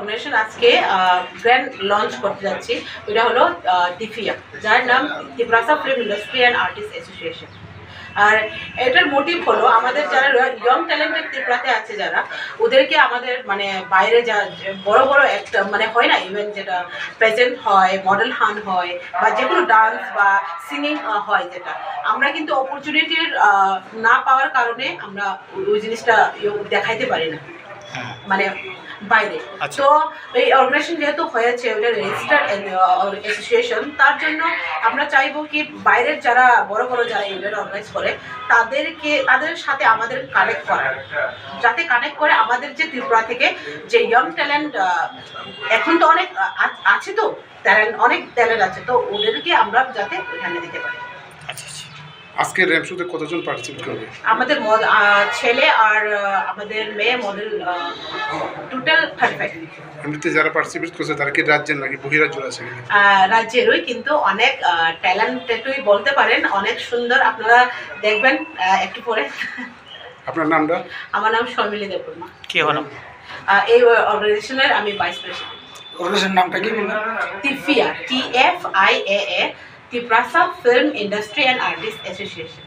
Organisation আজকে grand launch করতে যাচ্ছি। এটা হলো টিফিয়া যার নাম Tripura's film industry and artist association আর এটার মোটিভ হলো, আমাদের যারা ইয়ং ট্যালেন্টেড ত্রিপুরাতে আছে যারা, ওদেরকে আমাদের মানে বাইরে যা যে বড় বড় একটা মানে হয় না ইভেন্ট যেটা প্রেজেন্ট হয় মডেল হান হয়, বা যে কোনো ডান্স বা সিঙ্গিং হয় যেটা। আমরা কিন্তু অপরচুনিটির না পাওয়ার কারণে আমরা ওই জিনিসটা ইয়ে দেখাইতে পারি না। মানে বাইরে। আচ্ছা। তো এই অর্গানাইজেশন যেহেতু হয়েছে ওটা রেজিস্টার্ড অ্যাসোসিয়েশন তার জন্য আমরা চাইব কি বাইরের যারা বড় বড় যারা ইভেন্ট অর্গানাইজ করে তাদেরকে তাদের সাথে আমাদের কানেক্ট করা। যাতে কানেক্ট করে আমাদের যে ত্রিপুরা থেকে যে ইয়ং ট্যালেন্ট এখন তো অনেক আছে তো ট্যালেন্ট অনেক ট্যালেন্ট আছে তো ওদেরকে আমরা যাতে ওইখানে দিতে পারি। আজকে র্যাম শুতে কতজন পার্টিসিপেট করবে আমাদের মদ- ছেলে আর আমাদের মেয়ে মডেল টোটাল থার্টি ফাইভ এমনিতে যারা পার্টিসিপেট করছে তারা কি রাজ্যের নাকি বহিরাজ্য আছে রাজ্যেরই কিন্তু অনেক ট্যালেন্টেডই বলতে পারেন অনেক সুন্দর। আপনারা দেখবেন একটু পরে। আপনার নামটা? আমার নাম শর্মিলি দেববর্মা। কি হলো? এই অর্গানাইজেশনের আমি ভাইস প্রেসিডেন্ট অর্গানাইজেশন নামটা কি বললেন? Tifia T F I A A Tripura's film industry and artist association